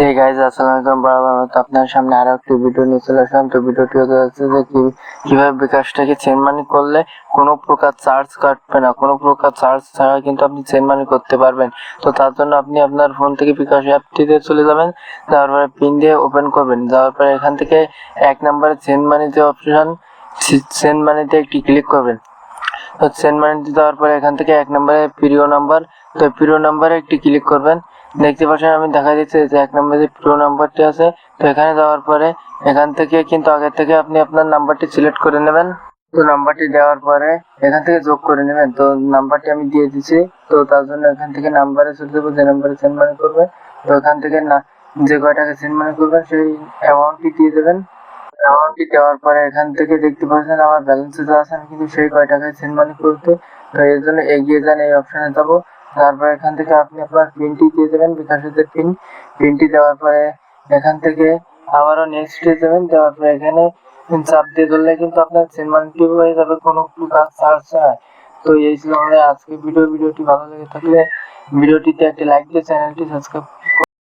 এই গাইজ আসসালামু আলাইকুম বরাবর মতো আপনার সামনে আরও একটি ভিডিও নিয়ে চলে আসলাম। তো ভিডিওটি হতে যাচ্ছে যে কি কীভাবে বিকাশটাকে চেন মানি করলে কোনো প্রকার চার্জ কাটবে না। কোনো প্রকার চার্জ ছাড়া কিন্তু আপনি চেন মানি করতে পারবেন। তো তার জন্য আপনি আপনার ফোন থেকে বিকাশ অ্যাপটিতে চলে যাবেন। তারপরে পিন দিয়ে ওপেন করবেন। যাওয়ার পরে এখান থেকে এক নম্বরে চেন মানি যে অপশন চেন মানিতে একটি ক্লিক করবেন। তো সেন্ড মানি দেওয়ার পরে এখান থেকে এক নম্বরে প্রিয় নাম্বার তো প্রিয় নাম্বারে একটি ক্লিক করবেন। দেখতে পাচ্ছেন আমি দেখা দিচ্ছি যে এক নম্বর যে প্রিয় নাম্বারটি আছে, তো এখানে যাওয়ার পরে এখান থেকে কিন্তু আগে থেকে আপনি আপনার নাম্বারটি সিলেক্ট করে নেবেন। তো নাম্বারটি দেওয়ার পরে এখান থেকে যোগ করে নেবেন। তো নাম্বারটি আমি দিয়ে দিচ্ছি তো তার জন্য এখান থেকে নাম্বারে চলে যাব, যে নাম্বারে সেন্ড মানি করবে। তো এখান থেকে না, যে কয় টাকা সেন্ড মানি করবেন, সেই অ্যামাউন্টটি দিয়ে দেবেন। অ্যামাউন্টটি দেওয়ার পরে এখান থেকে দেখতে পাচ্ছেন আমার ব্যালেন্সে যা আছে, আমি কিন্তু সেই কয় টাকায় সেন্ড মানি করতে তো এর জন্য এগিয়ে যান, এই অপশনে যাব। তারপর এখান থেকে আপনি আপনার পিনটি দিয়ে দেবেন বিকাশের পিন পিনটি দেওয়ার পরে এখান থেকে আবারও নেক্সট দিয়ে দেবেন, দেওয়ার পরে এখানে চাপ দিয়ে ধরলে কিন্তু আপনার সেন্ড মানিটি হয়ে যাবে, কোনো কাজ চার্জ ছাড়া তো এই ছিল আমাদের আজকে ভিডিও ভিডিওটি ভালো লেগে থাকলে ভিডিওটিতে একটি লাইক দিয়ে চ্যানেলটি সাবস্ক্রাইব